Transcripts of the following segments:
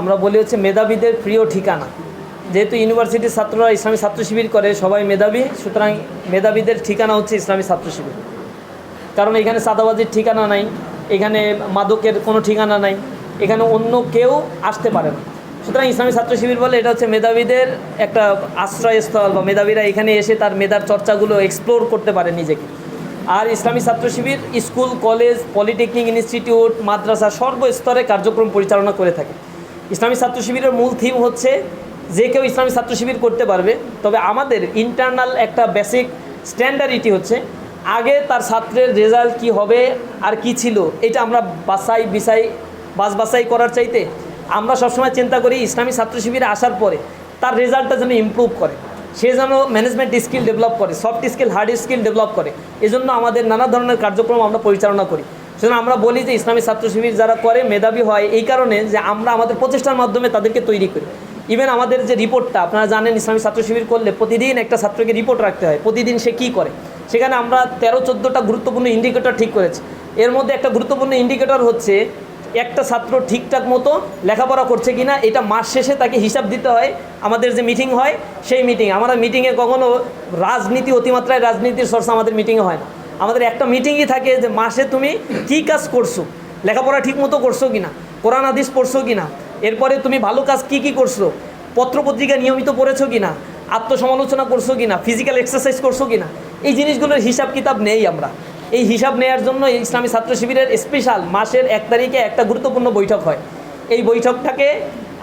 আমরা বলি হচ্ছে মেধাবীদের প্রিয় ঠিকানা। যেহেতু ইউনিভার্সিটির ছাত্ররা ইসলামী ছাত্র শিবির করে, সবাই মেধাবী, সুতরাং মেধাবীদের ঠিকানা হচ্ছে ইসলামী ছাত্র শিবির। কারণ এখানে সাদাবাজির ঠিকানা নাই, এখানে মাদকের কোনো ঠিকানা নাই, এখানে অন্য কেউ আসতে পারে না। সুতরাং ইসলামী ছাত্র শিবির বলে এটা হচ্ছে মেধাবীদের একটা আশ্রয়স্থল বা মেধাবীরা এখানে এসে তার মেধার চর্চাগুলো এক্সপ্লোর করতে পারে নিজেকে। আর ইসলামী ছাত্র শিবির স্কুল কলেজ পলিটেকনিক ইনস্টিটিউট মাদ্রাসা সর্বস্তরে কার্যক্রম পরিচালনা করে থাকে। ইসলামী ছাত্র শিবিরের মূল থিম হচ্ছে যে কেউ ইসলামী ছাত্র শিবির করতে পারবে, তবে আমাদের ইন্টারনাল একটা বেসিক স্ট্যান্ডার্ডিটি হচ্ছে আগে তার ছাত্রের রেজাল্ট কি হবে আর কি ছিল, এটা আমরা বাছাই, বিছাই বাস বাছাই করার চাইতে আমরা সবসময় চিন্তা করি ইসলামী ছাত্র শিবিরে আসার পরে তার রেজাল্টটা যেন ইমপ্রুভ করে। সে যেন ম্যানেজমেন্ট স্কিল ডেভেলপ করে soft skill hard skill develop করে। এজন্য আমাদের নানা ধরনের কার্যক্রম আমরা পরিচালনা করি। সুতরাং আমরা বলি যে ইসলামী ছাত্র শিবির যারা করে, মেধাবী হয়, এই কারণে যে আমরা আমাদের প্রচেষ্টার মাধ্যমে তাদেরকে তৈরি করি। ইভেন আমাদের যে রিপোর্টটা, আপনারা জানেন ইসলামী ছাত্র শিবির করলে প্রতিদিন একটা ছাত্রকে রিপোর্ট রাখতে হয়, প্রতিদিন সে কী করে? সেখানে আমরা তেরো, চোদ্দোটা গুরুত্বপূর্ণ ইন্ডিকেটর ঠিক করেছি। এর মধ্যে একটা গুরুত্বপূর্ণ ইন্ডিকেটর হচ্ছে, একটা ছাত্র ঠিকঠাক মতো লেখাপড়া করছে কিনা, এটা মাস শেষে তাকে হিসাব দিতে হয়, আমাদের যে মিটিং হয়, সেই মিটিং আমরা মিটিংয়ে কখনো রাজনীতি, অতিমাত্রায় রাজনীতির চর্চা আমাদের মিটিংয়ে হয় না। আমাদের একটা মিটিংই থাকে যে মাসে তুমি কী কাজ করছ? লেখাপড়া ঠিক মতো করছ কিনা? কোরআন, হাদিস পড়ছো কি না এরপরে তুমি ভালো কাজ কি কি করছ? পত্রপত্রিকা নিয়মিত পড়েছো কি না আত্মসমালোচনা করছ কি না ফিজিক্যাল এক্সারসাইজ করছ কি না এই জিনিসগুলোর হিসাব কিতাব নেই আমরা। এই হিসাব নেওয়ার জন্য ইসলামী ছাত্র শিবিরের স্পেশাল মাসের এক তারিখে একটা গুরুত্বপূর্ণ বৈঠক হয়। এই বৈঠকটাকে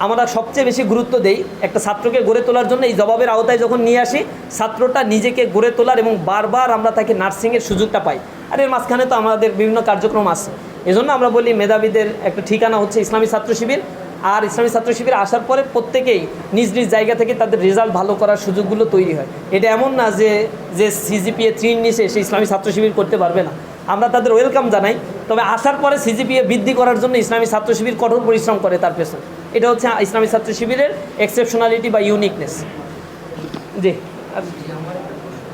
আমরা সবচেয়ে বেশি গুরুত্ব দেই একটা ছাত্রকে গড়ে তোলার জন্য। এই জবাবের আওতায় যখন নিয়ে আসি, ছাত্রটা নিজেকে গড়ে তোলার এবং বারবার আমরা তাকে নার্সিংয়ের সুযোগটা পাই। আর এর মাঝখানে তো আমাদের বিভিন্ন কার্যক্রম আছে। এজন্য আমরা বলি মেধাবীদের একটা ঠিকানা হচ্ছে ইসলামী ছাত্র শিবির। আর ইসলামী ছাত্র শিবিরে আসার পরে প্রত্যেকেই নিজ নিজ জায়গা থেকে তাদের রেজাল্ট ভালো করার সুযোগগুলো তৈরি হয়। এটা এমন না যে যে সিজিপিএ থ্রির নিচে সে ইসলামী ছাত্র শিবির করতে পারবে না। আমরা তাদের ওয়েলকাম জানাই। তবে আসার পরে সিজিপিএ বৃদ্ধি করার জন্য ইসলামী ছাত্র শিবির কঠোর পরিশ্রম করে তার পেছনে। এটা হচ্ছে ইসলামী ছাত্র শিবিরের এক্সেপশনালিটি বা ইউনিকনেস জি।